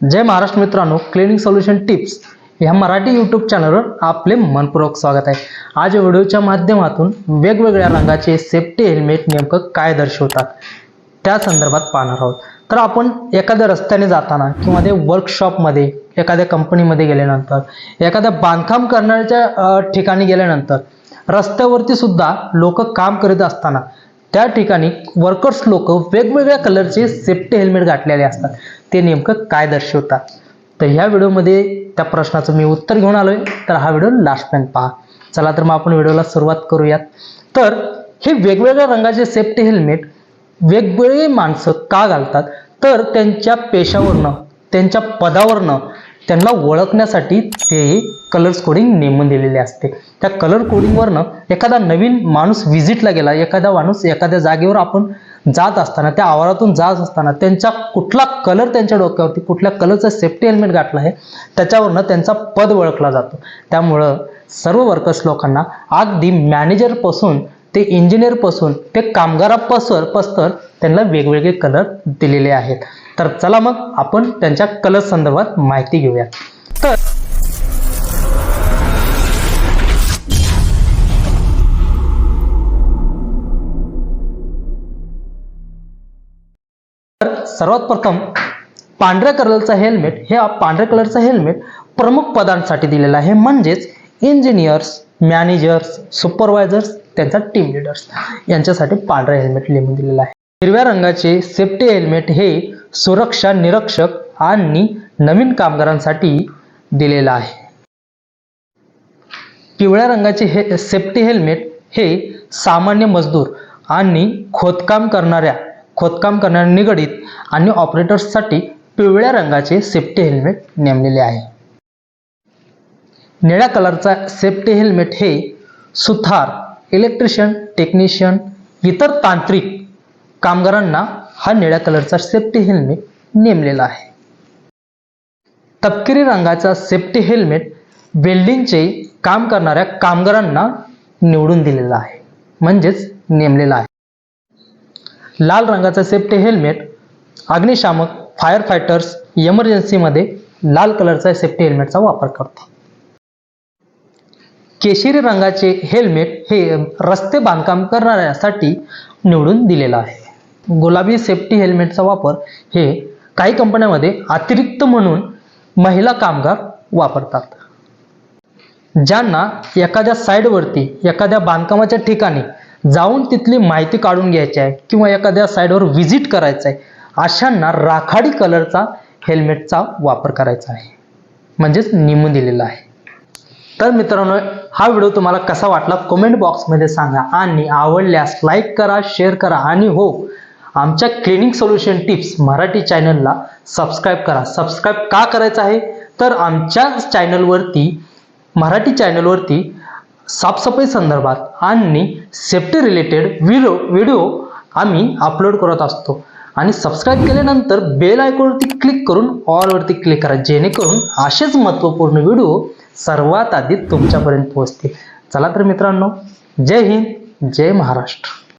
जय महाराष्ट्र मित्रांनो clinic solution tips ह्या Marathi YouTube चॅनलवर आपले मनपूर्वक स्वागत आहे. आज व्हिडिओच्या माध्यमातून वेगवेगळ्या रंगाचे सेफ्टी हेल्मेट नेमकं काय दर्शवतात त्या संदर्भात पाहणार आहोत. तर आपण एखाद्या रस्त्याने जाताना किंवा ते वर्कशॉपमध्ये एखाद्या कंपनीमध्ये गेल्यानंतर एखाद्या बांधकाम करण्याच्या ठिकाणी गेल्यानंतर रस्त्यावरती सुद्धा लोक काम करीत असताना त्या ठिकाणी वर्कर्स लोक वेगवेगळ्या कलरचे सेफ्टी हेल्मेट घातलेले असतात. ते नेमकं काय दर्शवतात? तर ह्या व्हिडिओमध्ये त्या प्रश्नाचं मी उत्तर घेऊन आलोय. तर हा व्हिडिओ लास्टपर्यंत पहा. चला तर मग आपण व्हिडिओला सुरुवात करूयात. तर हे वेगवेगळ्या रंगाचे सेफ्टी हेल्मेट वेगवेगळी माणसं का घालतात? तर त्यांच्या पेशावरनं त्यांच्या पदावरनं त्यांना ओळखण्यासाठी ते कलर्स कोडिंग नेमून दिलेले असते. त्या कलर कोडिंगवरनं एखादा नवीन माणूस व्हिजिटला गेला एखादा माणूस एखाद्या जागेवर आपण जात असताना त्या आवारातून जात असताना त्यांचा कुठला कलर त्यांच्या डोक्यावरती कुठल्या कलरचं सेफ्टी हेल्मेट गाठलं आहे त्याच्यावरनं त्यांचा पद ओळखला जातो. त्यामुळं सर्व वर्कर्स लोकांना अगदी मॅनेजरपासून ते इंजिनियरपासून ते कामगारापासून पस्तर त्यांना वेगवेगळे कलर दिलेले आहेत. तर चला मग आपण त्यांच्या कलर संदर्भात माहिती घेऊया. सर्वात प्रथम पांढऱ्या कलरचा हेल्मेट हे पांढऱ्या कलरचा हेल्मेट प्रमुख पदांसाठी दिलेला आहे. म्हणजेच इंजिनियर्स मॅनेजर्स सुपरवायझर्स त्यांचा टीम लिडर्स यांच्यासाठी पांढरा हेल्मेट लिहून दिलेला आहे. हिरव्या रंगाचे सेफ्टी हेल्मेट हे सुरक्षा निरीक्षक आणि नवीन कामगारांसाठी दिलेलं आहे. पिवळ्या रंगाचे हे सेफ्टी हेल्मेट हे सामान्य मजदूर आणि खोदकाम करणाऱ्या खोदकाम करणाऱ्या निगडीत आणि ऑपरेटर्ससाठी पिवळ्या रंगाचे सेफ्टी हेल्मेट नेमलेले आहे. निळ्या कलरचा सेफ्टी हेल्मेट हे सुथार इलेक्ट्रिशियन टेक्निशियन इतर तांत्रिक कामगारांना हा निळ्या कलरचा सेफ्टी हेल्मेट नेमलेला आहे. तपकिरी रंगाचा सेफ्टी हेल्मेट वेल्डिंगचे काम करणाऱ्या कामगारांना निवडून दिलेला आहे. म्हणजेच नेमलेला आहे. लाल रंगाचा सेफ्टी हेल्मेट अग्निशामक फायर फायटर्स इमर्जन्सीमध्ये लाल कलरचा सेफ्टी हेल्मेटचा वापर करतो. केशरी रंगाचे हेल्मेट हे रस्ते बांधकाम करणाऱ्यासाठी निवडून दिलेलं आहे. गुलाबी सेफ्टी हेल्मेटचा वापर हे काही कंपन्यामध्ये अतिरिक्त म्हणून महिला कामगार वापरतात. ज्यांना एखाद्या साईडवरती एखाद्या बांधकामाच्या ठिकाणी जाऊन तिथली माहिती काढून घ्यायची आहे किंवा एखाद्या साईडवर व्हिजिट करायचं आहे अशांना राखाडी कलरचा हेल्मेटचा वापर करायचा आहे. म्हणजेच निमून दिलेला आहे. तर मित्रांनो हा व्हिडिओ तुम्हाला कसा वाटला कमेंट बॉक्समध्ये सांगा आणि आवडल्यास लाईक करा शेअर करा आणि हो आमच्या क्लिनिक सोल्युशन टिप्स मराठी चॅनलला सबस्क्राईब करा. सबस्क्राईब का करायचं आहे? तर आमच्या चॅनलवरती मराठी चॅनलवरती साफसफाई संदर्भात आणि सेफ्टी रिलेटेड व्हिडिओ व्हिडिओ आम्ही अपलोड करत असतो. आणि सबस्क्राईब केल्यानंतर बेल आयकॉनवरती क्लिक करून ऑलवरती क्लिक करा जेणेकरून असेच महत्त्वपूर्ण व्हिडिओ सर्वात आधी तुमच्यापर्यंत पोहोचतील. चला तर मित्रांनो जय हिंद जय महाराष्ट्र.